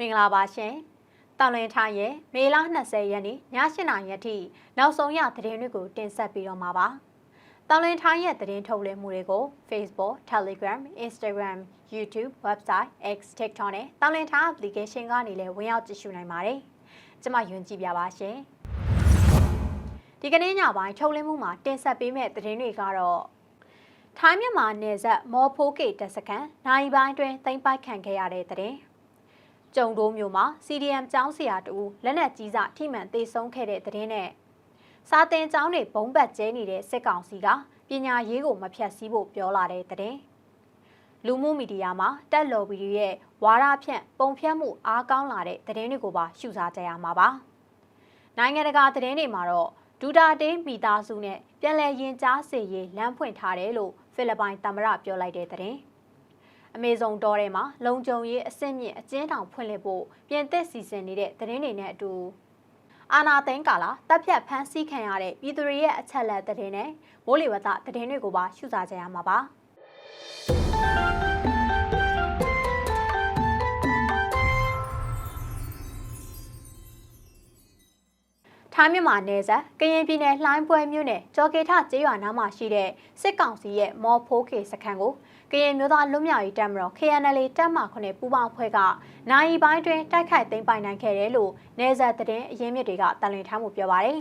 မင်္ဂလာပါရှင်။တောင်လင်ထိုင်းရဲ့မေလ20ရက်နေ့ည8:00နာရီအထိနောက်ဆုံးရသတင်းတွေကိုတင်ဆက်ပေးတော့မှာပါ။တောင်လင်ထိုင်းရဲ့သတင်းထုတ်လွှင့်မှုတွေကို Facebook, Telegram, Instagram, YouTube, website, X, TikTok နဲ့တောင်လင်ထိုင်း application ကနေလည်းဝင်ရောက်ကြည့်ရှုနိုင်ပါတယ်။ကျွန်မယွန်းကြည့်ပြပါရှင်။ဒီကနေ့ညပိုင်းထုတ်လွှင့်မှုမှာတင်ဆက်ပေးမယ့်သတင်းတွေကတော့ထိုင်းမြန်မာနယ်စပ်မော်ဖိုးကေတပ်စခန်းနိုင်ပိုင်းတွင်သိမ်းပိုက်ခံခဲ့ရတဲ့တဲ့ ကျုံတိုးမျိုးမှာ CDM ကျောင်းဆရာတူလက်နက်ကြီးစာထိမှန်သေဆုံးခဲ့တဲ့တဲ့နဲ့စာတင်ကျောင်းတွေဘုံဘတ်ကျဲနေတဲ့စစ်ကောင်စီကပညာရေးကိုမဖြတ်စည်းဖို့ပြောလာတဲ့တဲ့လူမှုမီဒီယာမှာတက်လော်ဘီတွေရဲ့ဝါရဖြန့်ပုံဖြတ်မှုအားကောင်းလာတဲ့သတင်းတွေကိုပါရှုစားကြရမှာပါနိုင်ငံတကာသတင်းတွေမှာတော့ဒူတာတေးမိသားစုနဲ့ပြန်လည်ရင်ကြားစေရေးလမ်းဖွင့်ထားတယ်လို့ဖိလစ်ပိုင်သမ္မတပြောလိုက်တဲ့သတင်း အမေဇုံတော်ထဲမှာလုံခြုံရေးအဆင့်မြင့်အကျဉ်းထောင်ဖွင့်လှစ်ဖို့ပြင်သစ်စီစဉ်နေတဲ့သတင်းတွေနဲ့အတူအာနာသိန်းကာလာတပ်ဖြတ်ဖမ်းဆီးခံရတဲ့ပြည်သူတွေရဲ့အချက်လက်သတင်းနဲ့မိုးလေဝသသတင်းတွေကိုပါရှုစားကြရမှာပါထိုင်းမြန်မာနယ်စပ်ကရင်ပြည်နယ်လှိုင်းပွဲမြို့နယ်ကြော်ကေထကျေးရွာနားမှာရှိတဲ့စစ်ကောင်စီရဲ့မော်ဖိုးကေစခန်းကို ကရင်မျိုးသားလွတ်မြောက်ရေးတပ်မတော် KNL တပ်မှ9ပူးပေါင်းဖွဲ့ကနိုင်ပိုင်းတွင်တိုက်ခိုက်သိမ်းပိုင်နိုင်ခဲ့တယ်လို့နယ်စပ်သတင်းအရင်းမြစ်တွေကတန်လွင်ထားမှုပြောပါရယ်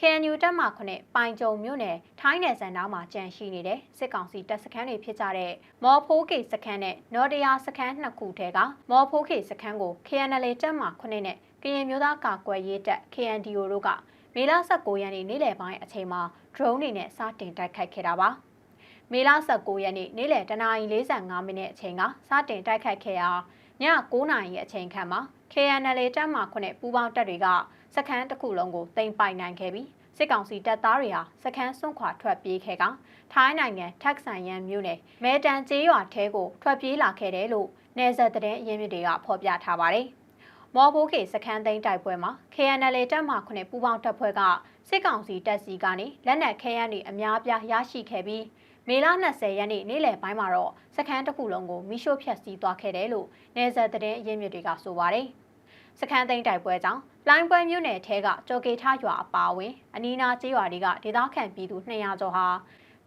KNU တပ်မှ9ပိုင်ကြုံမြို့နယ်ထိုင်းနယ်စံနားမှာကြန့်ရှိနေတဲ့စစ်ကောင်စီတပ်စခန်းတွေဖြစ်ကြတဲ့မော်ဖိုးကေစခန်းနဲ့နော်တရာစခန်းနှစ်ခုထဲကမော်ဖိုးကေစခန်းကို KNL တပ်မှ9နဲ့ကရင်မျိုးသားကာကွယ်ရေးတပ် KNDO တို့ကမေလ19ရက်နေ့နေ့လယ်ပိုင်းအချိန်မှာ drone တွေနဲ့စတင်တိုက်ခိုက်ခဲ့တာပါ။ မေလ19ရက်နေ့နေ့လယ်တနာရီ45မိနစ်အချိန်ကစတင်တိုက်ခိုက်ခဲ့ရာည9နာရီအချိန်ခန့်မှာ KNL တပ်မှ9ပူးပေါင်းတပ်တွေကစခန်းတစ်ခုလုံးကိုတင်ပိုင်နိုင်ခဲ့ပြီးစစ်ကောင်စီတပ်သားတွေဟာစခန်းစွန့်ခွာထွက်ပြေးခဲ့ကထိုင်းနိုင်ငံထက်ဆန်ယန်မြို့နယ်မဲတန်ကျေးရွာထဲကိုထွက်ပြေးလာခဲ့တယ်လို့နယ်စပ်သတင်းအရင်းမြစ်တွေကဖော်ပြထားပါတယ်။မော်ဘိုးကေစခန်းသိမ်းတိုက်ပွဲမှာ KNL တပ်မှခုနှစ်ပူးပေါင်းတပ်ဖွဲ့ကစစ်ကောင်စီတပ်စီကနေလက်နက်ခဲယမ်းတွေအများပြားရရှိခဲ့ပြီး မေလ20ရက်နေ့နေ့လယ်ပိုင်းမှာတော့စခန်းတစ်ခုလုံးကိုမိရှို့ဖျက်ဆီးသွားခဲ့တယ်လို့နယ်စပ်သတင်းအရင်းမြစ်တွေကဆိုပါတယ်။စခန်းသိမ်းတိုက်ပွဲကြောင့်လိုင်းပွဲမြို့နယ်ထဲကကြော်ကေထရွာအပါအဝင်အနီးနားကျေးရွာတွေကဒေသခံပြည်သူ200ကျော်ဟာ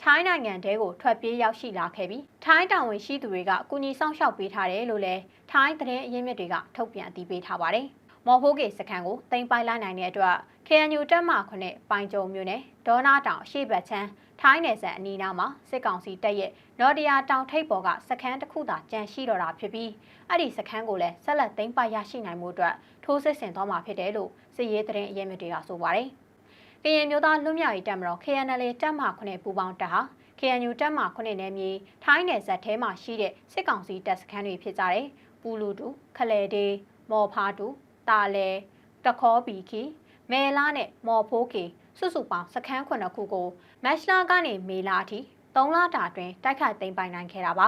ထိုင်းနိုင်ငံတဲကိုထွက်ပြေးရောက်ရှိလာခဲ့ပြီးထိုင်းတာဝန်ရှိသူတွေကကုညီဆောင်ရှောက်ပေးထားတယ်လို့လည်းထိုင်းသတင်းအရင်းမြစ်တွေကထုတ်ပြန်အသိပေးထားပါတယ်။မော်ဖိုးကေစခန်းကိုတင်ပိုင်လိုက်နိုင်တဲ့အတွက် KNU တပ်မခွနဲ့ပိုင်ကြုံမြို့နယ်ဒေါနာတောင်အရှိတ်ဘတ်ချမ်း ထိုင်းနယ်စပ်အနီးနားမှာစစ်ကောင်စီတပ်ရဲ့နော်တရာတောင်ထိပ်ပေါ်ကစခန်းတစ်ခုသာကြန့်ရှိတော့တာဖြစ်ပြီးအဲ့ဒီစခန်းကိုလည်းဆက်လက်သိမ်းပိုက်ရရှိနိုင်မှုအတွက်ထိုးစစ်ဆင်သွားမှာဖြစ်တယ်လို့စစ်ရေးသတင်းအရင်းမြစ်တွေကဆိုပါတယ်။ကရင်မျိုးသားလွတ်မြောက်ရေးတပ်မတော် KNL တပ်မခွနဲ့ပူးပေါင်းတပ်ဟာ KNU တပ်မခွနဲ့နယ်မြေထိုင်းနယ်စပ်ထဲမှာရှိတဲ့စစ်ကောင်စီတပ်စခန်းတွေဖြစ်ကြတဲ့ပူလူတူခလဲဒေးမော်ဖာတူတာလဲတခေါ်ဘီခီမဲလာနဲ့မော်ဖိုးကေ စုစုပေါင်းစခန်းခုနှစ်ခုကိုမက်လာကနေမေလာအထိ3လတာတွင်တိုက်ခိုက်သိမ်းပိုင်နိုင်ခဲ့တာပါ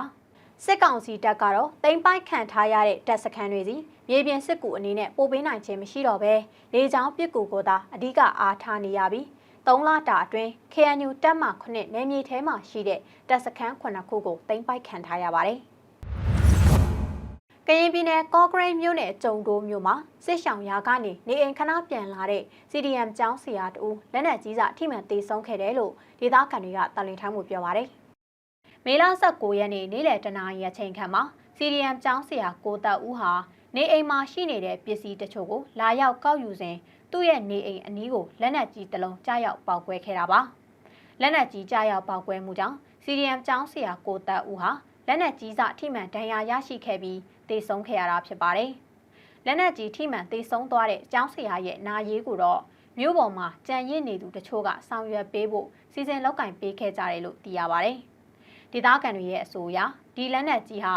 စစ်ကောင်စီတပ်ကတော့သိမ်းပိုက်ခံထားရတဲ့တပ်စခန်းတွေစီမြေပြင်စစ်ကူအနေနဲ့ပို့ပေးနိုင်ခြင်းမရှိတော့ဘဲလေကြောင်းပစ်ကူကိုသာအဓိကအားထားနေရပြီး3လတာအတွင်း KNU တပ်မှ9နယ်မြေထဲမှာရှိတဲ့တပ်စခန်း9ခုကိုသိမ်းပိုက်ခံထားရပါတယ်က ရင်ပြည်နယ်ကော့ဂရိတ်မြို့နယ်ကျုံတိုးမြို့မှာစစ်ဆောင်ရာကနေနေအိမ်ခဏပြန်လာတဲ့ CDM ကျောင်းဆရာတူလက်နက်ကြီးစာထိမှန်တေဆုံးခဲ့တယ်လို့ဒေသခံတွေကတာလင်ထိုင်းမှုပြောပါတယ်။မေလ19ရက်နေ့နေ့လယ်တနာရီအချိန်ခန့်မှာ CDM ကျောင်းဆရာကိုတက်ဦးဟာနေအိမ်မှာရှိနေတဲ့ပစ္စည်းတချို့ကိုလာရောက်ကောက်ယူစဉ်သူ့ရဲ့နေအိမ်အနီးကိုလက်နက်ကြီးတစ်လုံးကြားရောက်ပေါက်ကွဲခဲ့တာပါ။လက်နက်ကြီးကြားရောက်ပေါက်ကွဲမှုကြောင့် CDM ကျောင်းဆရာကိုတက်ဦးဟာလက်နက်ကြီးစထိမှန်ဒဏ်ရာရရှိခဲ့ပြီး တေဆုံးခဲ့ရတာဖြစ်ပါတယ်။လက်နက်ကြီးထိမှန်တေဆုံးသွားတဲ့ကျောင်းဆရာရဲ့နာရေးကိုတော့မြို့ပေါ်မှာကြံရစ်နေသူတချို့ကဆောင်ရွက်ပေးဖို့စီစဉ်လောက်ကင်ပေးခဲ့ကြတယ်လို့သိရပါတယ်။ဒေသခံတွေရဲ့အဆိုအရဒီလက်နက်ကြီးဟာ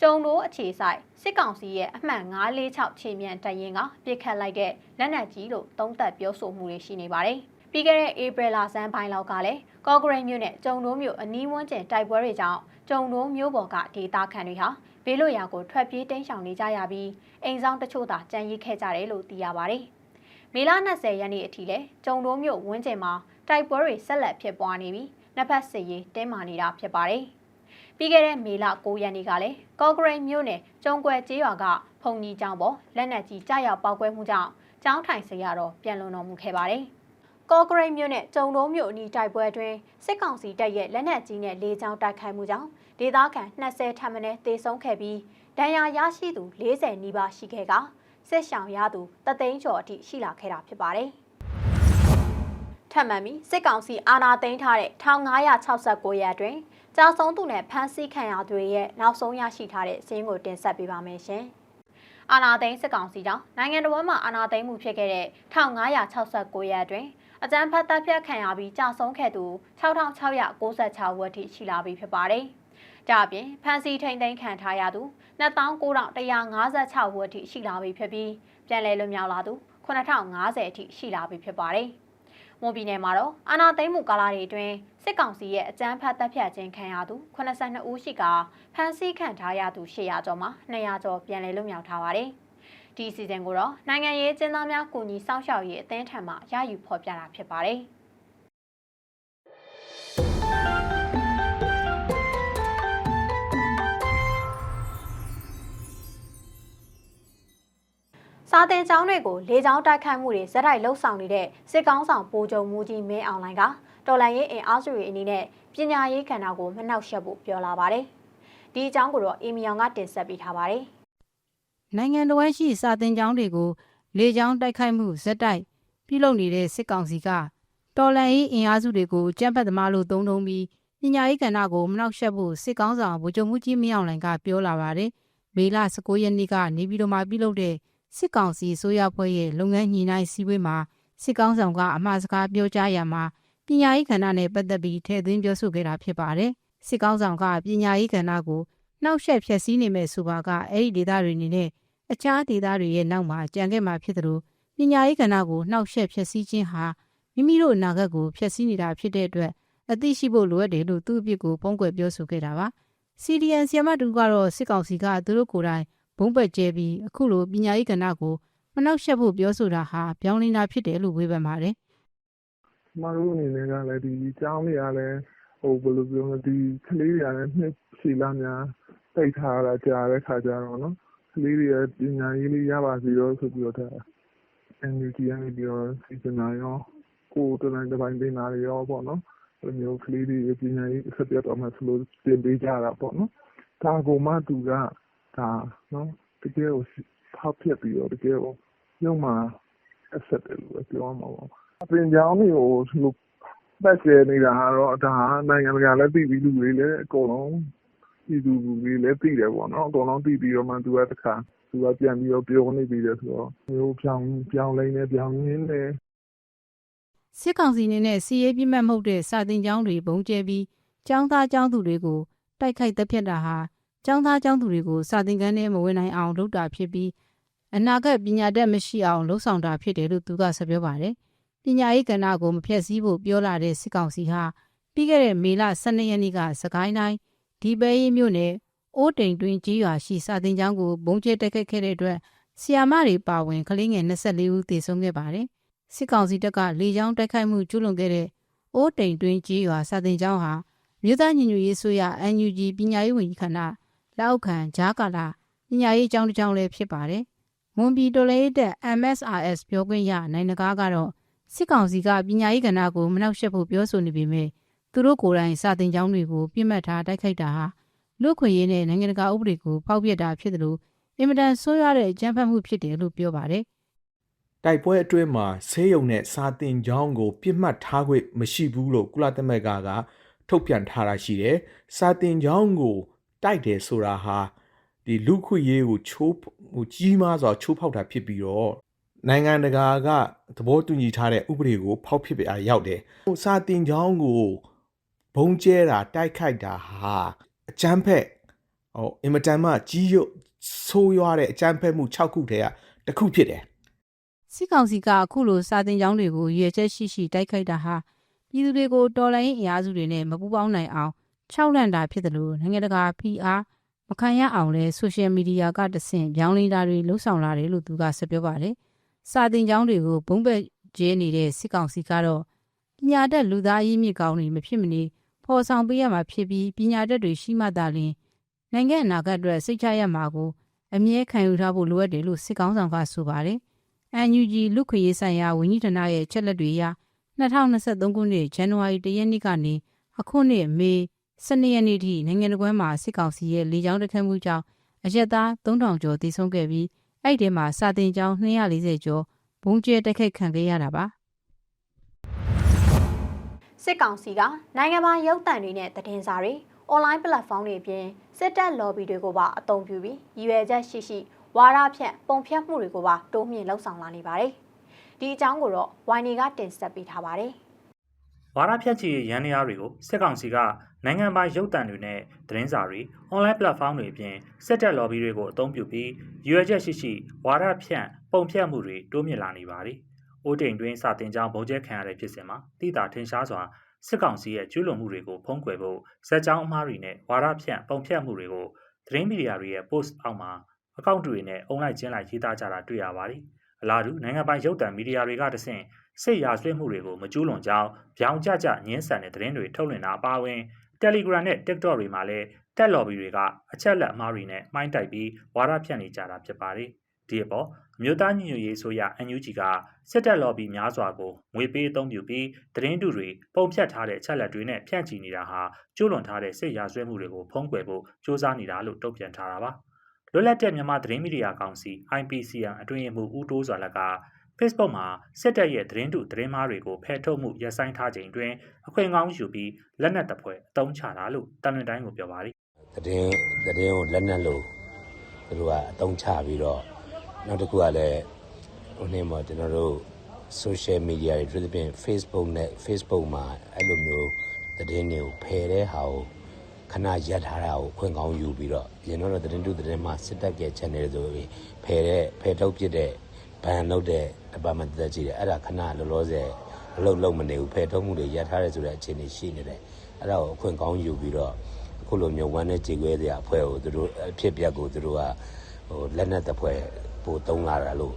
ကျုံတို့အခြေဆိုင်စစ်ကောင်စီရဲ့အမှတ်946ခြေမြန်တရင်ကပြစ်ခတ်လိုက်တဲ့လက်နက်ကြီးလို့သုံးသပ်ပြောဆိုမှုတွေရှိနေပါတယ်။ပြီးခဲ့တဲ့ဧပြီလဆန်းပိုင်းလောက်ကလည်းကော့ဂရိတ်မြို့နဲ့ကျုံတို့မြို့အနီးဝန်းကျင်တိုက်ပွဲတွေကြောင့်ကျုံတို့မြို့ပေါ်ကဒေသခံတွေဟာ ဘေးလွတ်ရာကိုထွက်ပြေးတိမ်းရှောင်နေကြရပြီးအိမ်ဆောင်တချို့သာကြံရိတ်ခဲ့ကြတယ်လို့သိရပါတယ်။မေလ20ရက်နေ့အထိလဲကျုံတို့မြို့ဝန်းကျင်မှာတိုက်ပွဲတွေဆက်လက်ဖြစ်ပွားနေပြီးနှစ်ဖက်စစ်ရေးတင်းမာနေတာဖြစ်ပါတယ်။ပြီးခဲ့တဲ့မေလ9ရက်နေ့ကလည်းကော့ဂရိတ်မြို့နယ်ကျုံကွယ်ကျေးရွာကဖုံကြီးကျောင်းပေါ်လက်နက်ကြီးကြားရောက်ပောက်ကွဲမှုကြောင့်ကျောင်းထိုင်စရာတော့ပြန်လွန်တော်မူခဲ့ပါတယ်။ ကော့ဂရိတ်မြို့နဲ့ကျုံတုံးမြို့အနီးတိုက်ပွဲအတွင်းစစ်ကောင်စီတပ်ရဲ့လက်နက်ကြီးနဲ့လေကြောင်းတိုက်ခိုက်မှုကြောင့်ဒေသခံ20ထပ်မံတေဆုံးခဲ့ပြီးဒဏ်ရာရရှိသူ40နီးပါးရှိခဲ့ကစစ်ဆောင်ရသူတသိန်းကျော်အထိရှိလာခဲ့တာဖြစ်ပါတယ်။ထပ်မံပြီးစစ်ကောင်စီအာဏာသိမ်းထားတဲ့1569ရက်အတွင်းကြာဆုံးသူနဲ့ဖမ်းဆီးခံရသူတွေရဲ့နောက်ဆုံးရရှိထားတဲ့စည်းကိုတင်ဆက်ပေးပါမယ်ရှင်။အာဏာသိမ်းစစ်ကောင်စီကြောင့်နိုင်ငံတော်မှာအာဏာသိမ်းမှုဖြစ်ခဲ့တဲ့1569ရက်အတွင်း အကြမ်းဖက်တပ်ဖြတ်ခံရပြီးကြာဆုံးခဲ့သူ6696ဝက်ထိရှိလာပြီဖြစ်ပါတယ်။ဒါအပြင်ဖမ်းဆီးထိန်သိမ်းခံထားရသူ2956ဝက်ထိရှိလာပြီဖြစ်ပြီးပြန်လည်လွတ်မြောက်လာသူ9050အထိရှိလာပြီဖြစ်ပါတယ်။မွန်ပြည်နယ်မှာတော့အာနာသိမ်းမှုကာလတွေအတွင်းစစ်ကောင်စီရဲ့အကြမ်းဖက်တပ်ဖြတ်ခြင်းခံရသူ82ဦးရှိကဖမ်းဆီးခံထားရသူ800ကျော်မှာ200ကျော်ပြန်လည်လွတ်မြောက်ထားပါတယ်။ ဒီစီစဉ်ကိုတော့နိုင်ငံရေးကျင်းသားများကူညီစောင့်ရှောက်ရေးအသင်းထံမှရယူဖော်ပြတာဖြစ်ပါတယ်။စာတင်ကျောင်းတွေကိုလေကြောင်းတိုက်ခိုက်မှုတွေဇက်တိုက်လှုပ်ဆောင်နေတဲ့စစ်ကောင်းဆောင်ပိုးကြုံမူကြီးမင်းအောင်လိုင်ကတော်လန်ရေးအင်အားစုတွေအနေနဲ့ပညာရေးကဏ္ဍကိုမနှောက်ယှက်ဖို့ပြောလာပါတယ်။ဒီအကြောင်းကိုတော့အီမီယောင်ကတင်ဆက်ပေးထားပါတယ်။ နိုင်ငံတော်ဝန်ရှိစာတင်ကျောင်းတွေကို လေကြောင်းတိုက်ခိုက်မှုဇက်တိုက်ပြုလုပ်နေတဲ့စစ်ကောင်စီကတော်လန်ရေးအင်အားစုတွေကိုကြမ်းဖက်သမားလို့သုံးနှုံပြီးပညာရေးကဏ္ဍကိုမနှောက်ယှက်ဖို့စစ်ကောင်းဆောင်ဗိုလ်ချုပ်မှုကြီးမင်းအောင်လှိုင်ကပြောလာပါတယ်။မေလ19ရက်နေ့ကနေပြည်တော်မှာပြုလုပ်တဲ့စစ်ကောင်စီဆိုရဖွဲ့ရဲ့လုပ်ငန်းညှိနှိုင်းစည်းဝေးမှာစစ်ကောင်းဆောင်ကအမှားစကားပြောကြားရမှာပညာရေးကဏ္ဍနဲ့ပတ်သက်ပြီးထည့်သွင်းပြောဆိုခဲ့တာဖြစ်ပါတယ်။စစ်ကောင်းဆောင်ကပညာရေးကဏ္ဍကိုနှောက်ယှက်ဖျက်ဆီးနေမဲ့ဆိုပါကအဲ့ဒီဒေသတွေအနေနဲ့ အခြားဒေသတွေရဲ့နောက်မှာကြံခဲ့မှာဖြစ်သလိုပညာရေးကဏ္ဍကိုနှောက်ယှက်ဖျက်ဆီးခြင်းဟာမိမိတို့အနာဂတ်ကိုဖျက်ဆီးနေတာဖြစ်တဲ့အတွက်အသိရှိဖို့လိုအပ်တယ်လို့သူ့အပြစ်ကိုပုံကွယ်ပြောဆိုခဲ့တာပါ။ CDN ဆီယမတူကတော့စစ်ကောင်စီကသူတို့ကိုယ်တိုင်ဘုံပက်ကျဲပြီးအခုလိုပညာရေးကဏ္ဍကိုမနှောက်ယှက်ဖို့ပြောဆိုတာဟာပြောင်းလဲတာဖြစ်တယ်လို့ဝေဖန်ပါတယ်ကျမတို့အနေနဲ့ကလည်းဒီကျောင်းတွေကလည်းဟိုဘယ်လိုပြောမလဲဒီကလေးတွေကလည်းနှစ်ရှည်လာများတိတ်ထားတာကြာတဲ့ခါကျတော့နော်က လေးတွေပညာရေးလေးရပါစေရောဆိုပြီးတော့ဒါ NUG ကနေပြီးတော့စီစဉ်တာရောကိုယ်တတိုင်းတစ်ပိုင်းတင်တာတွေရောပေါ့နော်အဲ့လိုမျိုးကလေးတွေပညာရေးဆက်ပြတ်တော့မှဆိုလို့တင်ပေးကြတာပေါ့နော်ဒါကိုမှသူကဒါနော်တကယ်ကိုဖောက်ပြက်ပြီးတော့တကယ်ကိုရုံမှအဆက်တယ်လို့ပြောမှာပေါ့အပင်ကြောင်းတွေကိုလူပတ်ကျဲနေတာကတော့ဒါနိုင်ငံတကာလည်းသိပြီးလူတွေလည်းအကုန်လုံး ပြည်သူလူတွေလည်းသိတယ်ပေါ့နော်အကုန်လုံးသိပြီးတော့မှသူကတခါသူကပြန်ပြီးတော့ပြောနေပြီးတယ်ဆိုတော့မျိုးပြောင်းပြောင်းလဲနေပြောင်းရင်းနေစစ်ကောင်စီအနေနဲ့စီရေးပြစ်မှတ်မဟုတ်တဲ့စာတင်ကျောင်းတွေဘုံကျဲပြီးကျောင်းသားကျောင်းသူတွေကိုတိုက်ခိုက်တပ်ဖြတ်တာဟာကျောင်းသားကျောင်းသူတွေကိုစာတင်ကန်းထဲမဝင်နိုင်အောင်လုပ်တာဖြစ်ပြီးအနာဂတ်ပညာတတ်မရှိအောင်လှုံ့ဆော်တာဖြစ်တယ်လို့သူကဆက်ပြောပါတယ်။ပညာရေးကဏ္ဍကိုမဖျက်ဆီးဖို့ပြောလာတဲ့စစ်ကောင်စီဟာပြီးခဲ့တဲ့မေလ12ရက်နေ့ကစကိုင်းတိုင်း ဒီပဲရီမြို့နယ်အိုးတိန်တွင်ကြီးရွာရှိစာတင်ကျောင်းကိုဘုံကျဲတိုက်ခိုက်ခဲ့တဲ့အတွက်ဆီယာမတွေပါဝင်ကလေးငယ်24ဦးသေဆုံးခဲ့ပါတယ်။စစ်ကောင်စီတပ်ကလေကြောင်းတိုက်ခိုက်မှုကျူးလွန်ခဲ့တဲ့အိုးတိန်တွင်ကြီးရွာစာတင်ကျောင်းဟာမြို့သားညီညွတ်ရေးဆိုရ NUG ပညာရေးဝန်ကြီးဌာနလက်အောက်ခံဂျာကာလာပညာရေးကျောင်းတစ်ကျောင်းလည်းဖြစ်ပါတယ်။မွန်ပြည်တော်လေးတက် MSRS ပြောခွင့်ရနိုင်နဂါကတော့စစ်ကောင်စီကပညာရေးကဏ္ဍကိုမနှောက်ယှက်ဖို့ပြောဆိုနေပေမဲ့ သူတို့ကိုယ်တိုင်စာတင်ကျောင်းတွေကိုပြစ်မှတ်ထားတိုက်ခိုက်တာဟာလူခွင့်ရေးနဲ့နိုင်ငံတကာဥပဒေကိုဖောက်ပြတာဖြစ်တယ်လို့အင်မတန်ဆိုးရွားတဲ့အကြမ်းဖက်မှုဖြစ်တယ်လို့ပြောပါတယ်တိုက်ပွဲအတွင်းမှာဆေးရုံနဲ့စာတင်ကျောင်းကိုပြစ်မှတ်ထားခွင့်မရှိဘူးလို့ကုလသမဂ္ဂကထုတ်ပြန်ထားတာရှိတယ်။စာတင်ကျောင်းကိုတိုက်တယ်ဆိုတာဟာဒီလူခွေရေးကိုချိုးဟိုကြီးမားစွာချိုးဖောက်တာဖြစ်ပြီးတော့နိုင်ငံတကာကသဘောတူညီထားတဲ့ဥပဒေကိုဖောက်ဖြစ်ပြအားရောက်တယ်။ဟိုစာတင်ကျောင်းကို ဘုံကျဲတာတိုက်ခိုက်တာဟာအကြမ်းဖက်ဟိုအင်မတန်မှကြီးရွဆိုးရွားတဲ့အကြမ်းဖက်မှု6ခုတည်းကတစ်ခုဖြစ်တယ်စစ်ကောင်စီကအခုလိုစာတင်ကျောင်းတွေကိုရည်ရွယ်ချက်ရှိရှိတိုက်ခိုက်တာဟာပြည်သူတွေကိုတော်လှန်ရေးအင်အားစုတွေနဲ့မပူးပေါင်းနိုင်အောင်ခြောက်လန့်တာဖြစ်တယ်လို့နိုင်ငံတကာဖိအားမခံရအောင်လဲဆိုရှယ်မီဒီယာကတဆင့်ပြောင်းလဲတာတွေလှုံ့ဆော်လာတယ်လို့သူကဆက်ပြောပါတယ်။စာတင်ကျောင်းတွေကိုဘုံဘက်ကျဲနေတဲ့စစ်ကောင်စီကတော့ပညာတတ်လူသားရင်းမြစ်ကောင်းတွေမဖြစ်မနေ ဖော်ဆောင်ပေးရမှာဖြစ်ပြီးပညာတတ်တွေရှိမှသာလျှင်နိုင်ငံအနာဂတ်အတွက်စိတ်ချရမှာကိုအမြဲခံယူထားဖို့လိုအပ်တယ်လို့စစ်ကောင်ဆောင်ကဆိုပါတယ်။ NUG လူခွေရေးဆိုင်ရာဝန်ကြီးဌာနရဲ့ချက်လက်တွေအရ2023ခုနှစ်ဇန်နဝါရီလ1ရက်နေ့ကနေအခုနှစ်မေ12ရက်နေ့ထိနိုင်ငံတော်မှာစစ်ကောင်စီရဲ့လေကြောင်းတိုက်ခိုက်မှုကြောင့်အရက်သား3000ကျော်သေဆုံးခဲ့ပြီးအဲ့ဒီမှာစာတင်ကျောင်း240ကျော်ဘုံကျဲတိုက်ခိုက်ခံခဲ့ရတာပါ စစ်ကောင်စီကနိုင်ငံပိုင်ရုပ်သံတွေနဲ့သတင်းစာတွေအွန်လိုင်းပလက်ဖောင်းတွေအပြင်စစ်တပ် lobby တွေကိုပါအသုံးပြုပြီးရည်ရွယ်ချက်ရှိရှိဝါဒဖြန့်ပုံဖြတ်မှုတွေကိုပါတိုးမြင့်လှုပ်ဆောင်လာနေပါတယ်။ဒီအကြောင်းကိုတော့ YNE ကတင်ဆက်ပေးထားပါတယ်။ဝါရဖြတ်ချီရန်နေရတွေကိုစစ်ကောင်စီကနိုင်ငံပိုင်ရုပ်သံတွေနဲ့သတင်းစာတွေအွန်လိုင်းပလက်ဖောင်းတွေအပြင်စစ်တပ် lobby တွေကိုအသုံးပြုပြီးရွေချက်ရှိရှိဝါရဖြန့်ပုံဖြတ်မှုတွေတိုးမြင့်လာနေပါတယ်။ အိုးတိမ်တွင်းစာတင်ကြောင်းဗုံကျဲခံရတဲ့ဖြစ်စဉ်မှာတိတာထင်ရှားစွာစစ်ကောင်စီရဲ့ကျူးလွန်မှုတွေကိုဖုံးကွယ်ဖို့ဇက်ကြောင်းအမှားတွေနဲ့ဝါရဖြန့်ပုံဖြတ်မှုတွေကိုသတင်းမီဒီယာတွေရဲ့ post အောက်မှာအကောင့်တွေနဲ့အုံလိုက်ကျင်းလိုက်ရေးသားကြတာတွေ့ရပါတယ်။အလားတူနိုင်ငံပိုင်ရုပ်သံမီဒီယာတွေကတဆင့်စစ်ရာဇဝတ်မှုတွေကိုမကျူးလွန်ကြောင်းပြောင်ကြကြညှင်းဆန်တဲ့သတင်းတွေထုတ်လွှင့်တာအပါအဝင် Telegram နဲ့ TikTok တွေမှာလည်းတက် lobby တွေကအချက်လက်အမှားတွေနဲ့မှိုင်းတိုက်ပြီးဝါဒဖြန့်နေကြတာဖြစ်ပါတယ်။ ဒီအပေါ်အမျိုးသားညီညွတ်ရေးဆိုရ NUG ကစစ်တပ် lobby များစွာကိုငွေပေးအသုံးပြုပြီးသတင်းတူတွေပုံဖြတ်ထားတဲ့အချက်လက်တွေနဲ့ဖြန့်ချီနေတာဟာကျူးလွန်ထားတဲ့စစ်ရာဇဝတ်မှုတွေကိုဖုံးကွယ်ဖို့စ조사နေတာလို့တုံ့ပြန်ထားတာပါ။လွတ်လပ်တဲ့မြန်မာသတင်းမီဒီယာကောင်စီ IPCN အတွင်းမှုဦးတိုးစွာလက်က Facebook မှာစစ်တပ်ရဲ့သတင်းတူသတင်းမားတွေကိုဖယ်ထုတ်မှုရပ်ဆိုင်းထားချိန်တွင်အခွင့်ကောင်းယူပြီးလက်နက်တပ်ဖွဲ့အသုံးချတာလို့တန်လွင်တိုင်းကိုပြောပါတယ်သတင်းသတင်းကိုလက်နက်လို့သူတို့ကအသုံးချပြီးတော့ နောက်တစ်ခုကလည်းဟိုနေ့မှာကျွန်တော်တို့ social media တွေသူဖြင့် Facebook နဲ့ Facebook မှာအဲ့လိုမျိုးသတင်းတွေကိုဖယ်တဲ့ဟာကိုခဏရပ်ထားတာကိုခွင့်ကောင်းယူပြီးတော့ရင်တော့သတင်းတူသတင်းမှာစစ်တပ်ရဲ့ channel ဆိုပြီးဖယ်တဲ့ဖယ်ထုတ်ပြတဲ့ဘန်လုပ်တဲ့ department တက်ကြည့်တယ်အဲ့ဒါခဏလောလောဆယ်အလုပ်လုပ်မနေဘူးဖယ်ထုတ်မှုတွေရပ်ထားတယ်ဆိုတဲ့အခြေအနေရှိနေတယ်အဲ့ဒါကိုအခွင့်ကောင်းယူပြီးတော့အခုလိုမျိုးဝမ်းနဲ့ကြေကွဲစရာအဖွဲ့ကိုသူတို့အဖြစ်ပြက်ကိုသူတို့ကဟိုလက်နက်တစ်ဖွဲ့ ပို့သုံးလာတာလို့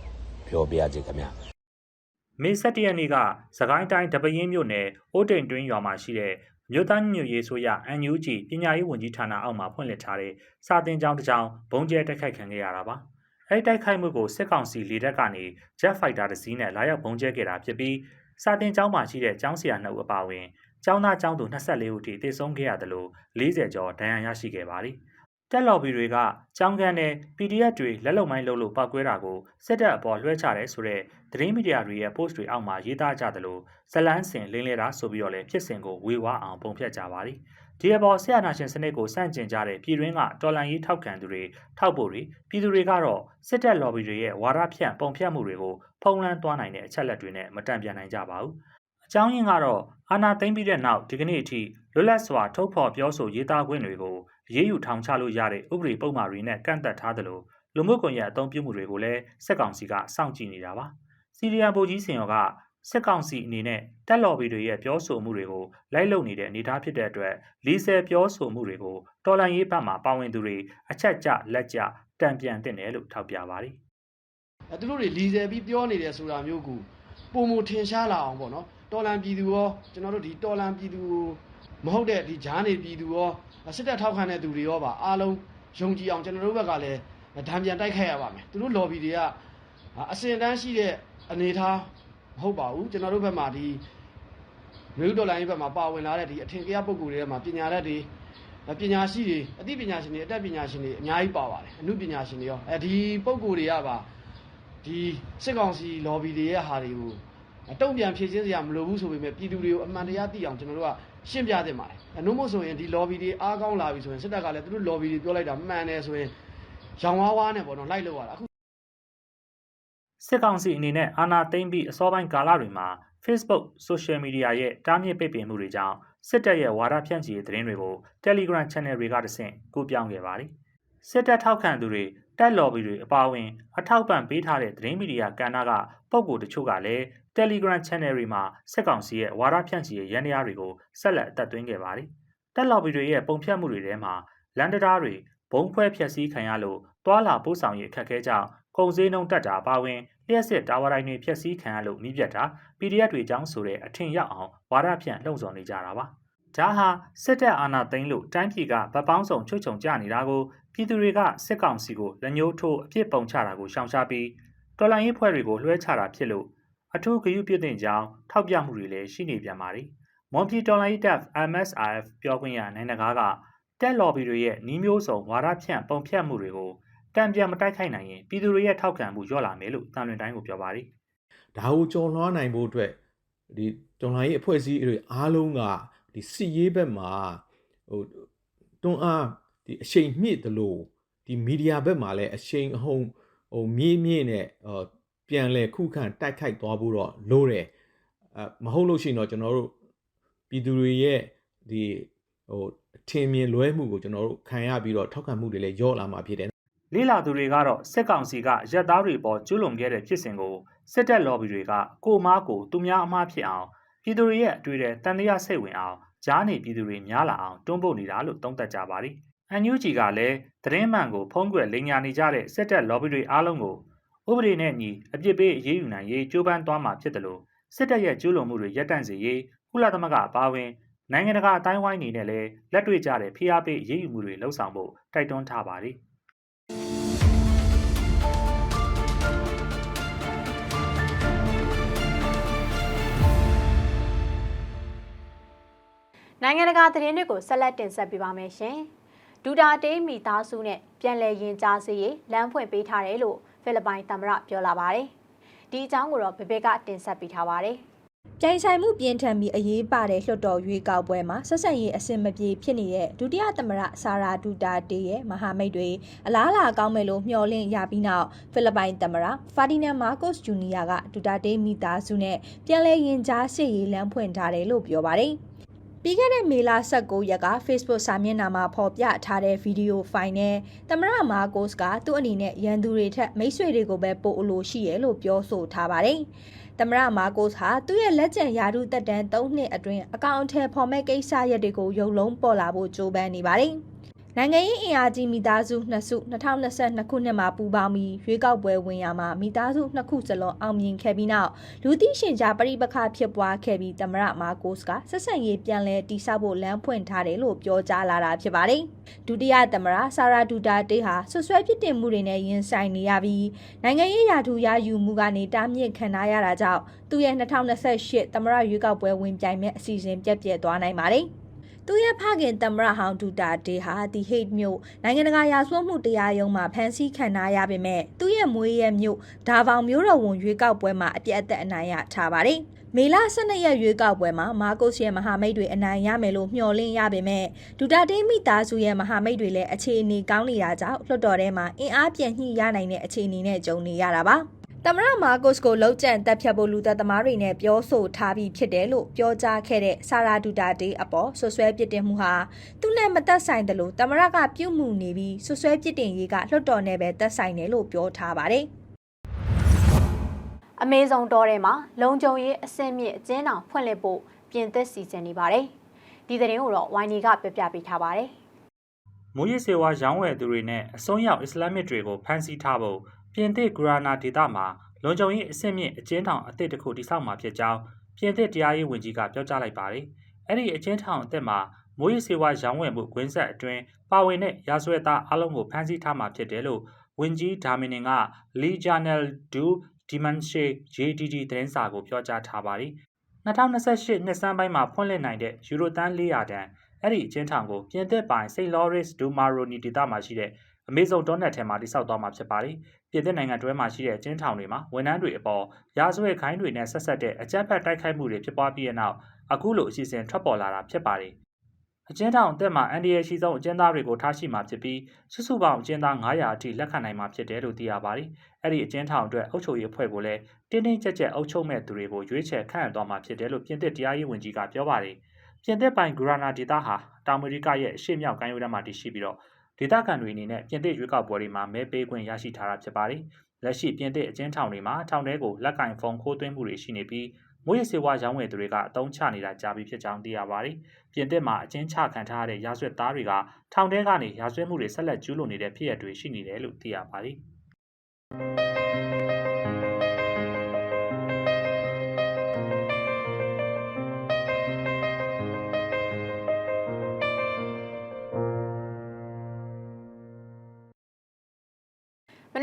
ပြောပြကြခင်ဗျ။မေ17ရက်နေ့ကစကိုင်းတိုင်းတပရင်းမြို့နယ်အိုးတိမ်တွင်းရွာမှာရှိတဲ့မြို့သားညွတ်ရေးဆိုရ NUG ပညာရေးဝန်ကြီးဌာနအောက်မှာဖွင့်လှစ်ထားတဲ့စာသင်ကျောင်းတစ်ကျောင်းဘုံကျဲတိုက်ခိုက်ခံခဲ့ရတာပါ။အဲဒီတိုက်ခိုက်မှုကိုစစ်ကောင်စီလေတပ်ကနေ Jet Fighter တစ်စီးနဲ့လာရောက်ဘုံကျဲခဲ့တာဖြစ်ပြီးစာတင်ကျောင်းမှာရှိတဲ့ကျောင်းဆရာနှစ်ဦးအပါအဝင်ကျောင်းသားကျောင်းသူ24ဦးထိသေဆုံးခဲ့ရတယ်လို့40ကျော်ဒဏ်ရာရရှိခဲ့ပါတယ်။ တက်လော်ဘီတွေကကျောင်းခန်းနဲ့ PDF တွေလက်လုံမိုင်းလုပ်လို့ပောက်ကွဲတာကိုစစ်တပ်အပေါ်လွှဲချတယ်ဆိုတဲ့သတင်းမီဒီယာတွေရဲ့ post တွေအောက်မှာရေးသားကြတယ်လို့ဇလန်းစင်လင်းလဲတာဆိုပြီးတော့လည်းဖြစ်စဉ်ကိုဝေဝါအောင်ပုံဖြတ်ကြပါတယ်။ဒီအပေါ်ဆရာနာရှင်စနစ်ကိုစန့်ကျင်ကြတဲ့ပြည်တွင်းကတော်လန်ရေးထောက်ခံသူတွေထောက်ဖို့တွေပြည်သူတွေကတော့စစ်တပ် lobby တွေရဲ့ဝါဒဖြန့်ပုံဖြတ်မှုတွေကိုဖုံးလန်းသွားနိုင်တဲ့အချက်လက်တွေနဲ့မတန်ပြန်နိုင်ကြပါဘူး။ အကြောင်းရင်းကတော့အာဏာသိမ်းပြီးတဲ့နောက်ဒီကနေ့အထိလွတ်လပ်စွာထုတ်ဖော်ပြောဆိုရေးသားခွင့်တွေကိုရေးယူထောင်ချလို့ရတဲ့ဥပဒေပုံမှားတွေနဲ့ကန့်သက်ထားသလိုလူမှုကွန်ရက်အသုံးပြုမှုတွေကိုလည်းစစ်ကောင်စီကစောင့်ကြည့်နေတာပါ။စီရီယံဗိုလ်ကြီးစင်ရောကစစ်ကောင်စီအနေနဲ့တက်လော်ဘီတွေရဲ့ပြောဆိုမှုတွေကိုလိုက်လုံနေတဲ့အနေအထားဖြစ်တဲ့အတွက်လီဆယ်ပြောဆိုမှုတွေကိုတော်လန်ရေးဘက်မှပါဝင်သူတွေအချက်ကျလက်ကျတံပြန်တင်တယ်လို့ထောက်ပြပါတယ်အဲသူတို့တွေလီဆယ်ပြီးပြောနေတယ်ဆိုတာမျိုးကိုပုံမထင်ရှားလာအောင်ပေါ့နော် တော်လန်ပြည်သူရောကျွန်တော်တို့ဒီတော်လန်ပြည်သူမဟုတ်တဲ့ဒီဂျားနေပြည်သူရောစစ်တပ်ထောက်ခံတဲ့သူတွေရောပါအားလုံးယုံကြည်အောင်ကျွန်တော်တို့ဘက်ကလည်းဒဏ်ပြန်တိုက်ခိုက်ရပါမယ်သူတို့ lobby တွေကအစင်တန်းရှိတဲ့အနေထားမဟုတ်ပါဘူးကျွန်တော်တို့ဘက်မှာဒီမြို့တော်လိုင်းဘက်မှာပါဝင်လာတဲ့ဒီအထင်ကရပုဂ္ဂိုလ်တွေထဲမှာပညာတတ်တွေပညာရှိတွေအသိပညာရှင်တွေအတတ်ပညာရှင်တွေအများကြီးပါပါတယ်အမှုပညာရှင်တွေရောအဲဒီပုဂ္ဂိုလ်တွေကပါဒီစစ်ကောင်စီ lobby တွေရဲ့ဟာတွေကို တုံ့ပြန်ဖြည့်ရှင်းစရာမလိုဘူးဆိုပေမဲ့ပြည်သူတွေကိုအမှန်တရားသိအောင်ကျွန်တော်တို့ကရှင်းပြသင့်ပါတယ်အနှုတ်မို့ဆိုရင်ဒီ lobby တွေအားကောင်းလာပြီဆိုရင်စစ်တပ်ကလည်းသူတို့ lobby တွေပြောလိုက်တာမှန်တယ်ဆိုရင်ရောင်ဝါးဝါးနဲ့ပေါ့နော်လိုက်လို့ရတာအခုစစ်ကောင်စီအနေနဲ့အာဏာသိမ်းပြီးအစောပိုင်းကာလတွေမှာ Facebook Social Media ရဲ့တားမြစ်ပိတ်ပင်မှုတွေကြောင့်စစ်တပ်ရဲ့ဝါဒဖြန့်ချီရေးသတင်းတွေကို Telegram Channel တွေကတဆင့်ကူးပြောင်းခဲ့ပါတယ်။စစ်တပ်ထောက်ခံသူတွေ တက် lobby တွေအပါအဝင် အထောက်ပံ့ပေးထားတဲ့သတင်းမီဒီယာကဏ္ဍကပုံကိုယ်တချို့ကလည်း Telegram Channel တွေမှာစစ်ကောင်စီရဲ့ဝါဒဖြန့်ချီရေးရန်ရာတွေကိုဆက်လက်အသက်သွင်းခဲ့ပါတယ်။တက် lobby တွေရဲ့ပုံဖြတ်မှုတွေထဲမှာလန်ဒတာတွေဘုံဖွဲဖျက်ဆီးခံရလို့တွာလာပို့ဆောင်ရေးအခက်အခဲကြောင့်ကုန်စည်နှုန်းတက်တာပါဝင်လျှက်စစ်တာဝါတိုင်းတွေဖျက်ဆီးခံရလို့မိပြတ်တာ PDF တွေကြောင်းဆိုတဲ့အထင်ရောက်အောင်ဝါဒဖြန့်လှုံ့ဆော်နေကြတာပါ ဒါဟာစစ်တပ်အာဏာသိမ်းလို့တိုင်းပြည်ကဗတ်ပေါင်းဆောင်ချွတ်ချုံကြနေတာကိုပြည်သူတွေကစစ်ကောင်စီကိုလက်ညှိုးထိုးအပြစ်ပုံချတာကိုရှောင်ရှားပြီးတော်လှန်ရေးဖွဲ့တွေကိုလွှဲချတာဖြစ်လို့အထူးဂရုပြုတဲ့ကြောင်းထောက်ပြမှုတွေလည်းရှိနေပြန်ပါတယ်။မွန်ပြည်တော်လှန်ရေးတပ် MSRF ပြောခွင့်ရနိုင်နဂါကတက်လော်ဘီတွေရဲ့နှီးမျိုးစုံဝါဒဖြန့်ပုံဖြတ်မှုတွေကိုတံပြန်မတိုက်ခိုက်နိုင်ရင်ပြည်သူတွေရဲ့ထောက်ခံမှုလျော့လာမယ်လို့တန်လွင်တိုင်းကိုပြောပါတယ်။ဒါကိုကြော်လွှားနိုင်ဖို့အတွက်ဒီတော်လိုင်းရေးအဖွဲ့အစည်းတွေအားလုံးက ဒီစီရေးဘက်မှာဟိုတွန်းအားဒီအရှိန်မြင့်တယ်လို့ဒီမီဒီယာဘက်မှာလည်းအရှိန်အဟုန်ဟိုမြင့်မြင့်နဲ့ဟိုပြန်လဲခုခံတိုက်ခိုက်သွားဖို့တော့လိုတယ်အမဟုတ်လို့ရှိရင်တော့ကျွန်တော်တို့ပြည်သူတွေရဲ့ဒီဟိုအထင်မြင်လွဲမှုကိုကျွန်တော်တို့ခံရပြီးတော့ထောက်ခံမှုတွေလည်းယော့လာမှာဖြစ်တယ်လေးလာသူတွေကတော့စစ်ကောင်စီကရက်သားတွေပေါ်ကျူးလွန်ခဲ့တဲ့ဖြစ်စဉ်ကိုစစ်တပ်လော်ဘီတွေကကိုမားကိုသူများအမားဖြစ်အောင် ပြည်သူတွေရဲ့အတွေ့အကြုံတန်တရားစိတ်ဝင်အောင်ကြားနေပြည်သူတွေများလာအောင်တွန်းပို့နေတာလို့သုံးသပ်ကြပါတယ်။ NUG ကလည်းသတင်းမှန်ကိုဖုံးကွယ်လိန်ညာနေကြတဲ့စစ်တပ်လော်ဘီတွေအားလုံးကိုဥပဒေနဲ့ညီအပြစ်ပေးအရေးယူနိုင်ရေးကြိုးပမ်းသွားမှာဖြစ်တယ်လို့စစ်တပ်ရဲ့ကျူးလွန်မှုတွေရပ်တန့်စေရေးကုလသမဂ္ဂအပါအဝင်နိုင်ငံတကာအတိုင်းဝိုင်းအနေနဲ့လည်းလက်တွေ့ကြတဲ့ဖိအားပေးအရေးယူမှုတွေလှုံ့ဆော်ဖို့တိုက်တွန်းထားပါတယ်။ နိုင်ငံတကာသတင်းတွေကိုဆက်လက်တင်ဆက်ပေးပါမယ်ရှင်။ဒူတာတေးမိသားစုနဲ့ပြန်လည်ရင်ကြားစေးရေးလမ်းဖွင့်ပေးထားတယ်လို့ဖိလစ်ပိုင်သမ္မတပြောလာပါတယ်။ဒီအကြောင်းကိုတော့ဗဘေကတင်ဆက်ပေးထားပါတယ်။ပြိုင်ဆိုင်မှုပြင်းထန်ပြီးအရေးပါတဲ့လွှတ်တော်ရွေးကောက်ပွဲမှာဆက်ဆံရေးအဆင်မပြေဖြစ်နေတဲ့ဒုတိယသမ္မတဆာရာဒူတာတေရဲ့မဟာမိတ်တွေအလားအလာကောင်းမယ်လို့မျှော်လင့်ရပြီးနောက်ဖိလစ်ပိုင်သမ္မတဖာဒီနန်မာကို့စ်ဂျူနီယာကဒူတာတေမိသားစုနဲ့ပြန်လည်ရင်ကြားစေ့ရေးလမ်းဖွင့်ထားတယ်လို့ပြောပါတယ်။ ပြီးခဲ့တဲ့မေလ19ရက်က Facebook စာမျက်နှာမှာဖော်ပြထားတဲ့ဗီဒီယိုဖိုင်နဲ့သမ္မတမာကိုစ်ကသူ့အနေနဲ့ရန်သူတွေထက်မိတ်ဆွေတွေကိုပဲပို့အလိုရှိရလို့ပြောဆိုထားပါတယ်။သမ္မတမာကိုစ်ဟာသူ့ရဲ့လက်ကျန်ယာတုတက်တန်း3နှစ်အတွင်းအကောင့်အထည်ဖော်မဲ့ကိစ္စရပ်တွေကိုရုပ်လုံးပေါ်လာဖို့ကြိုးပမ်းနေပါတယ်။ နိုင်ငံရေးအင်အားကြီးမိသားစုနှစ်စု2022ခုနှစ်မှာပူးပေါင်းပြီးရွေးကောက်ပွဲဝင်ရမှာမိသားစုနှစ်ခုစလုံးအောင်မြင်ခဲ့ပြီးနောက်လူသိရှင်ကြားပရိပခဖြစ်ပွားခဲ့ပြီးသမရမာကိုစ်ကဆက်ဆံရေးပြန်လည်တိစောက်ဖို့လမ်းဖွင့်ထားတယ်လို့ပြောကြားလာတာဖြစ်ပါတယ်။ဒုတိယသမရဆာရာဒူတာတေးဟာဆွဆွဲဖြစ်တင်မှုတွေနဲ့ရင်ဆိုင်နေရပြီးနိုင်ငံရေးရာထူးရယူမှုကနေတားမြစ်ခံထားရတာကြောင့်သူ့ရဲ့2028သမရရွေးကောက်ပွဲဝင်ပြိုင်မဲ့အစီအစဉ်ပြက်ပြက်သွားနိုင်ပါတယ်။ သူရဲ့ဖခင်တမရဟောင်းဒူတာဒေဟာဒီဟိတ်မြို့နိုင်ငံတကာရာဇဝတ်မှုတရားရုံးမှာဖမ်းဆီးခံထားရပေမဲ့သူ့ရဲ့မွေးရဲ့မြို့ဒါဘောင်မြို့တော်ဝန်ရွေးကောက်ပွဲမှာအပြည့်အသက်အနိုင်ရထားပါတယ်။မေလ12ရက်ရွေးကောက်ပွဲမှာမာကုစ်ရဲ့မဟာမိတ်တွေအနိုင်ရမယ်လို့မျှော်လင့်ရပေမဲ့ဒူတာတေးမိသားစုရဲ့မဟာမိတ်တွေလည်းအခြေအနေကောင်းနေတာကြောင့်လွှတ်တော်ထဲမှာအင်အားပြန်ညှိရနိုင်တဲ့အခြေအနေနဲ့ကြုံနေရတာပါ။ သမရမာကိုစ်ကိုလောက်ကျန်တက်ဖြတ်ဖို့လူသက်သမားတွေနဲ့ပြောဆိုထားပြီးဖြစ်တယ်လို့ပြောကြားခဲ့တဲ့ဆာရာဒူတာတေးအပေါ်ဆွဆွဲပစ်တင်မှုဟာသူနဲ့မသက်ဆိုင်တယ်လို့သမရကပြုတ်မှုနေပြီးဆွဆွဲပစ်တင်ရေးကလွှတ်တော်နဲ့ပဲသက်ဆိုင်တယ်လို့ပြောထားပါတယ်။အမေဇုံတော်ထဲမှာလုံခြုံရေးအဆင့်မြင့်အကျဉ်းတော်ဖွင့်လှစ်ဖို့ပြင်သစ်စီစဉ်နေပါတယ်။ဒီသတင်းကိုတော့ဝိုင်းနီကပြပြပေးထားပါတယ်။မူရစ်စေဝါရောင်းဝယ်သူတွေနဲ့အစွန်းရောက်အစ္စလာမစ်တွေကိုဖမ်းဆီးထားဖို့ ပြင်သစ်ဂူရာနာဒေသမှာလုံခြုံရေးအဆင့်မြင့်အကျဉ်းထောင်အသစ်တစ်ခုတည်ဆောက်မှာဖြစ်ကြောင်းပြင်သစ်တရားရေးဝန်ကြီးကပြောကြားလိုက်ပါတယ်။အဲ့ဒီအကျဉ်းထောင်အသစ်မှာမူရစ်စေဝါရောင်းဝယ်မှုဂွင်းဆက်အတွင်းပါဝင်တဲ့ရာဇဝတ်သားအလုံးကိုဖမ်းဆီးထားမှာဖြစ်တယ်လို့ဝန်ကြီးဒါမီနင်က Le Journal du Dimanche JDD သတင်းစာကိုပြောကြားထားပါတယ်။2028နှစ်စန်းပိုင်းမှာဖွင့်လှစ်နိုင်တဲ့ယူရိုတန်း400တန်အဲ့ဒီအချင်းထောင်ကိုပြင်သစ်ပိုင် Saint Lawrence du Maroni ဒေသမှာရှိတဲ့အမေဇုံတောနက်ထဲမှာတိစောက်သွားမှာဖြစ်ပါတယ်။ ပြည်သစ်နိုင်ငံတွဲမှာရှိတဲ့အကျဉ်းထောင်တွေမှာဝန်ထမ်းတွေအပေါ်ရာဇဝတ်ခိုင်းတွေနဲ့ဆက်ဆက်တဲ့အကြမ်းဖက်တိုက်ခိုက်မှုတွေဖြစ်ပွားပြီးတဲ့နောက်အခုလိုအစီအစဉ်ထွက်ပေါ်လာတာဖြစ်ပါတယ်။အကျဉ်းထောင်အသက်မှာအန်ဒီရဲ့ရှိဆုံးအကျဉ်းသားတွေကိုထားရှိမှာဖြစ်ပြီးစုစုပေါင်းအကျဉ်းသား900အထိလက်ခံနိုင်မှာဖြစ်တယ်လို့သိရပါတယ်။အဲ့ဒီအကျဉ်းထောင်အတွက်အုပ်ချုပ်ရေးအဖွဲ့ကိုလည်းတင်းတင်းကြပ်ကြပ်အုပ်ချုပ်မဲ့သူတွေကိုရွေးချယ်ခန့်အပ်သွားမှာဖြစ်တယ်လို့ပြင်သစ်တရားရေးဝန်ကြီးကပြောပါတယ်။ပြင်သစ်ပိုင်ဂူရာနာဒေသဟာတောင်အမေရိကရဲ့အရှေ့မြောက်ကမ်းရိုးတန်းမှာတည်ရှိပြီးတော့ ဒေသခံတွေအနေနဲ့ပြင်သစ်ရွေးကောက်ပွဲတွေမှာမဲပေးခွင့်ရရှိထားတာဖြစ်ပါတယ်။လက်ရှိပြင်သစ်အကျဉ်းထောင်တွေမှာထောင်ထဲကိုလက်ကင်ဖုန်းခိုးသွင်းမှုတွေရှိနေပြီးမွေးရစေဝါရောင်းဝယ်သူတွေကအတုံးချနေတာကြားပြီးဖြစ်ကြောင်းသိရပါတယ်။ပြင်သစ်မှာအကျဉ်းချခံထားရတဲ့ရာဇဝတ်သားတွေကထောင်ထဲကနေရာဇဝတ်မှုတွေဆက်လက်ကျူးလွန်နေတဲ့ဖြစ်ရပ်တွေရှိနေတယ်လို့သိရပါတယ်။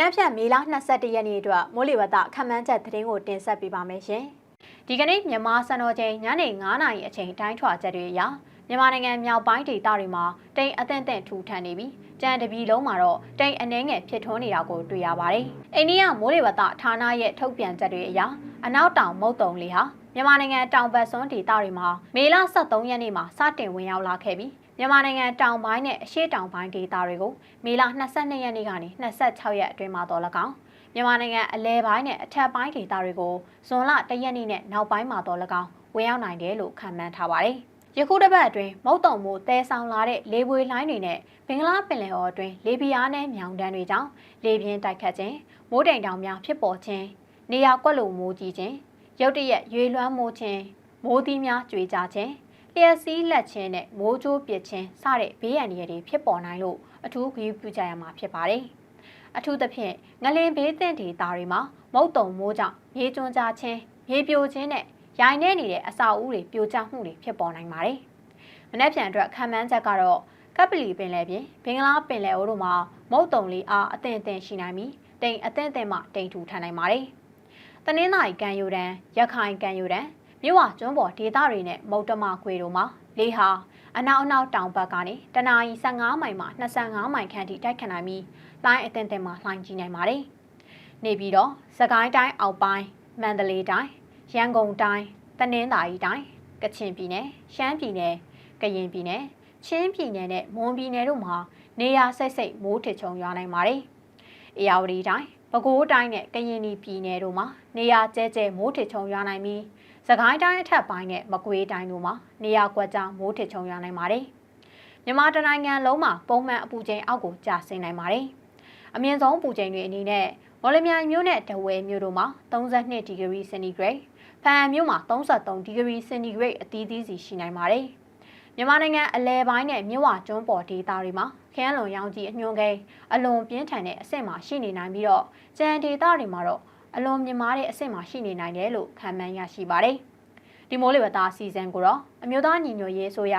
နက်ဖြန်မေလ22ရက်နေ့အတွက်မိုးလေဝသခန့်မှန်းချက်သတင်းကိုတင်ဆက်ပေးပါမယ်ရှင်။ဒီကနေ့မြန်မာစံတော်ချိန်ညနေ9:00နာရီအချိန်တိုင်းထွာချက်တွေအရမြန်မာနိုင်ငံမြောက်ပိုင်းဒေသတွေမှာတိမ်အသင့်သင့်ထူထန်နေပြီးကြံတပြီလုံးမှာတော့တိမ်အနှဲငယ်ဖြစ်ထွန်းနေတာကိုတွေ့ရပါတယ်။အိန္ဒိယမိုးလေဝသဌာနရဲ့ထုတ်ပြန်ချက်တွေအရအနောက်တောင်မုတ်တုံလေဟာမြန်မာနိုင်ငံတောင်ဘက်စွန်းဒေသတွေမှာမေလ23ရက်နေ့မှာစတင်ဝင်ရောက်လာခဲ့ပြီး မြန်မာနိုင်ငံတောင်ပိုင်းနဲ့အရှေ့တောင်ပိုင်းဒေသတွေကိုမေလ22ရက်နေ့ကနေ26ရက်အတွင်းမှာတော့၎င်းမြန်မာနိုင်ငံအလဲပိုင်းနဲ့အထက်ပိုင်းဒေသတွေကိုဇွန်လ1ရက်နေ့နဲ့နောက်ပိုင်းမှာတော့၎င်းဝင်ရောက်နိုင်တယ်လို့ခန့်မှန်းထားပါတယ်။ယခုတစ်ပတ်အတွင်းမုတ်တုံမိုးတဲဆောင်လာတဲ့လေပွေလိုင်းတွေနဲ့ဘင်္ဂလားပင်လယ်အော်အတွင်းလေပြားနဲ့မြောင်တန်းတွေကြောင့်လေပြင်းတိုက်ခတ်ခြင်းမိုးတိမ်တောင်များဖြစ်ပေါ်ခြင်းနေရာကွက်လိုမိုးကြီးခြင်းရုတ်တရက်ရွေလွှမ်းမိုးခြင်းမိုးသီးများကြွေကြခြင်း လျှက်စီးလက်ခြင်းနဲ့မိုးကြိုးပစ်ခြင်းစတဲ့ဘေးအန္တရာယ်တွေဖြစ်ပေါ်နိုင်လို့အထူးဂရုပြုကြရမှာဖြစ်ပါတယ်။အထူးသဖြင့်ငလင်ဘေးသင့်ဒေသတွေမှာမုတ်တုံမိုးကြောင့်ရေကျွန်းကြခြင်းရေပြိုခြင်းနဲ့ရိုင်နေနေတဲ့အစာအုပ်တွေပြိုကျမှုတွေဖြစ်ပေါ်နိုင်ပါတယ်။မနက်ဖြန်အတွက်ခံမှန်းချက်ကတော့ကပလီပင်လယ်ပြင်ဘင်္ဂလားပင်လယ်အိုးတို့မှာမုတ်တုံလေးအားအသင့်အသင့်ရှိနိုင်ပြီးတိမ်အသင့်အသင့်မှတိမ်ထူထန်နိုင်ပါတယ်။တနင်္သာရီကံယူတန်းရခိုင်ကံယူတန်း မြို့ဝကျွန်းပေါ်ဒေသတွေနဲ့မုတ်တမခွေတို့မှာလေဟာအနောက်အနောက်တောင်ဘက်ကနေတနအီ15မိုင်မှ25မိုင်ခန့်ထိတိုက်ခတ်နိုင်ပြီးလှိုင်းအသင့်အသင့်မှလှိုင်းကြီးနိုင်ပါတယ်။နေပြီးတော့စကိုင်းတိုင်းအောက်ပိုင်းမန္တလေးတိုင်းရန်ကုန်တိုင်းတနင်္သာရီတိုင်းကချင်ပြည်နယ်ရှမ်းပြည်နယ်ကရင်ပြည်နယ်ချင်းပြည်နယ်နဲ့မွန်ပြည်နယ်တို့မှာနေရာစိတ်စိတ်မိုးထစ်ချုံရွာနိုင်ပါတယ်။အေရဝတီတိုင်းပဲခူးတိုင်းနဲ့ကရင်ပြည်နယ်တို့မှာနေရာကျဲကျဲမိုးထစ်ချုံရွာနိုင်ပြီး စကိုင်းတိုင်းအထက်ပိုင်းနဲ့မကွေးတိုင်းတို့မှာနေရာကွက်ကြားမိုးထစ်ချုံရွာနိုင်ပါတယ်။မြန်မာတနိုင်ငံလုံးမှာပုံမှန်အပူချိန်အောက်ကိုကျဆင်းနိုင်ပါတယ်။အမြင့်ဆုံးပူချိန်တွေအနေနဲ့မော်လမြိုင်မြို့နဲ့တဝဲမြို့တို့မှာ32ဒီဂရီစင်တီဂရိတ်ဖန်မြို့မှာ33ဒီဂရီစင်တီဂရိတ်အသီးသီးစီရှိနိုင်ပါတယ်။မြန်မာနိုင်ငံအလဲပိုင်းနဲ့မြဝကျွန်းပေါ်ဒေသတွေမှာခရမ်းလွန်ရောင်ကြီးအညွန်ကိန်းအလွန်ပြင်းထန်တဲ့အဆင့်မှာရှိနေနိုင်ပြီးတော့ကြံဒေသတွေမှာတော့ အလွန်မြင့်မားတဲ့အဆင့်မှာရှိနေနိုင်တယ်လို့ခန့်မှန်းရရှိပါတယ်။ဒီမိုးလေဝသအစီအစဉ်ကိုတော့အမျိုးသားညီညွတ်ရေးဆိုရ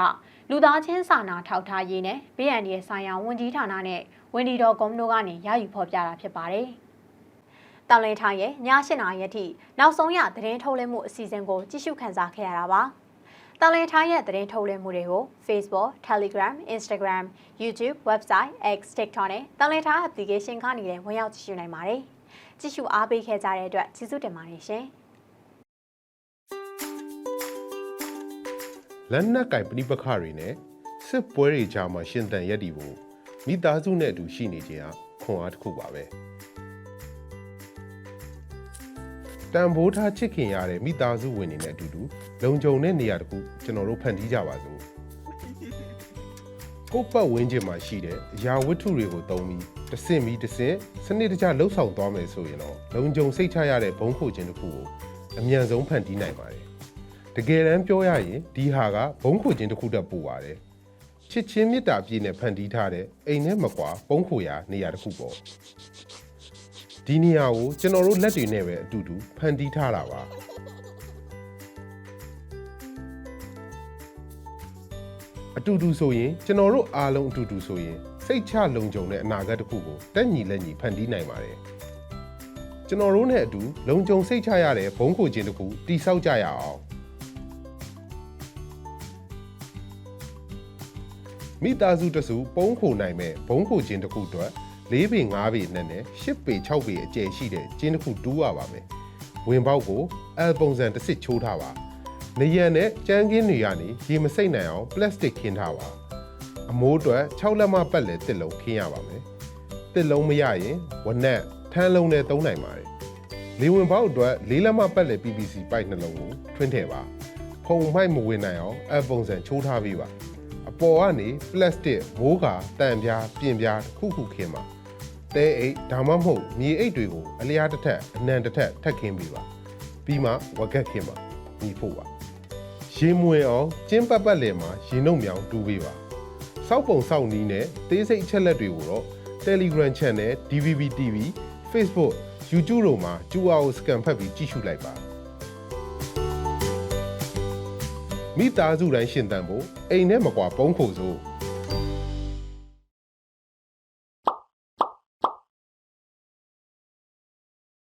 လူသားချင်းစာနာထောက်ထားရေးနဲ့ဘေးအန္တရာယ်ဆိုင်ရာဝန်ကြီးဌာနနဲ့ဝန်ဒီတော်ကုမ္ပဏီကနေရယူဖော်ပြတာဖြစ်ပါတယ်။တောင်လင်းထိုင်ရဲ့ည၈နာရီအထိနောက်ဆုံးရသတင်းထုတ်လွှင့်မှုအစီအစဉ်ကိုကြည့်ရှုခန်းစားခဲ့ရတာပါ။တောင်လင်းထိုင်ရဲ့သတင်းထုတ်လွှင့်မှုတွေကို Facebook, Telegram, Instagram, YouTube, Website, X, TikTok နဲ့တောင်လင်းထိုင် application ကနေလည်းဝင်ရောက်ကြည့်ရှုနိုင်ပါတယ်။ ကြည့်ရှုအားပေးခဲ့ကြတဲ့အတွက်ကျေးဇူးတင်ပါတယ်ရှင်။လက်နက်ကင်ပဋိပက္ခတွေနဲ့စစ်ပွဲတွေကြားမှာရှင်သန်ရက်တည်ဖို့မိသားစုနဲ့အတူရှိနေခြင်းဟာခွန်အားတစ်ခုပါပဲတန်ဖိုးထားချစ်ခင်ရတဲ့မိသားစုဝင်တွေနဲ့အတူတူလုံခြုံတဲ့နေရာတစ်ခုကျွန်တော်တို့ဖန်တီးကြပါစို့ကိုယ့်ပတ်ဝန်းကျင်မှာရှိတဲ့အရာဝတ္ထုတွေကိုသုံးပြီး တစ်စင်ပြီးတစ်စင်စနစ်တကျလှုပ်ဆောင်သွားမယ်ဆိုရင်တော့လုံခြုံစိတ်ချရတဲ့ဘုံခိုခြင်းတစ်ခုကိုအမြန်ဆုံးဖန်တီးနိုင်ပါတယ်တကယ်တမ်းပြောရရင်ဒီဟာကဘုံခိုခြင်းတစ်ခုတည်းပို့ပါတယ်ချစ်ချင်းမေတ္တာပြည့်နဲ့ဖန်တီးထားတဲ့အိမ်နဲ့မကွာဘုံခိုရာနေရာတစ်ခုပေါ့ဒီနေရာကိုကျွန်တော်တို့လက်တွေနဲ့ပဲအတူတူဖန်တီးထားတာပါအတူတူဆိုရင်ကျွန်တော်တို့အားလုံးအတူတူဆိုရင် စိတ်ချလုံခြုံတဲ့အနာဂတ်တစ်ခုကိုတက်ညီလက်ညီဖန်တီးနိုင်ပါတယ်ကျွန်တော်တို့နဲ့အတူလုံခြုံစိတ်ချရတဲ့ဘုံခိုခြင်းတစ်ခုတိဆောက်ကြရအောင်မိသားစုတစုပုံးခိုနိုင်မဲ့ဘုံခိုခြင်းတစ်ခုအတွက်၄ပေ၅ပေနဲ့နဲ့၈ပေ၆ပေအကျယ်ရှိတဲ့ကျင်းတစ်ခုတူးရပါမယ်ဝင်ပေါက်ကိုအယ်ပုံစံတစ်စစ်ချိုးထားပါနေရံနဲ့ကြမ်းကင်းတွေကနေရေမစိမ့်နိုင်အောင်ပလတ်စတစ်ခင်းထားပါ အမိုးအတွက်6လက်မပတ်လည်တစ်လုံးခင်းရပါမယ်တစ်လုံးမရရင်ဝနက်ထန်းလုံးနဲ့သုံးနိုင်ပါတယ်လေဝင်ပေါက်အတွက်လေးလက်မပတ်လည် PVC ပိုက်နှလုံးကိုထွင်းထည့်ပါဖုံမိုက်မဝင်နိုင်အောင်အယ်ပုံစံချိုးထားပေးပါအပေါ်ကနေပလတ်စတစ်မိုးကာတန်ပြားပြင်ပြားတစ်ခုခုခင်းပါတဲအိတ်ဒါမှမဟုတ်မြေအိတ်တွေကိုအလျားတစ်ထက်အနံတစ်ထက်ထပ်ခင်းပေးပါပြီးမှဝက်ကက်ခင်းပါညီဖို့ပါရေမွေအောင်ကျင်းပတ်ပတ်လည်မှာရေနှုတ်မြောင်တူးပေးပါ စောက်ပုံစောက်နီးနဲ့သေးစိတ်အချက်လက်တွေကိုတော့ Telegram Channel DVB TV Facebook YouTube တို့မှာကျူအားကို scan ဖတ်ပြီးကြည့်ရှုလိုက်ပါမိသားစုတိုင်းရှင်သန်ဖို့အိမ်နဲ့မကွာပုံးခိုစို့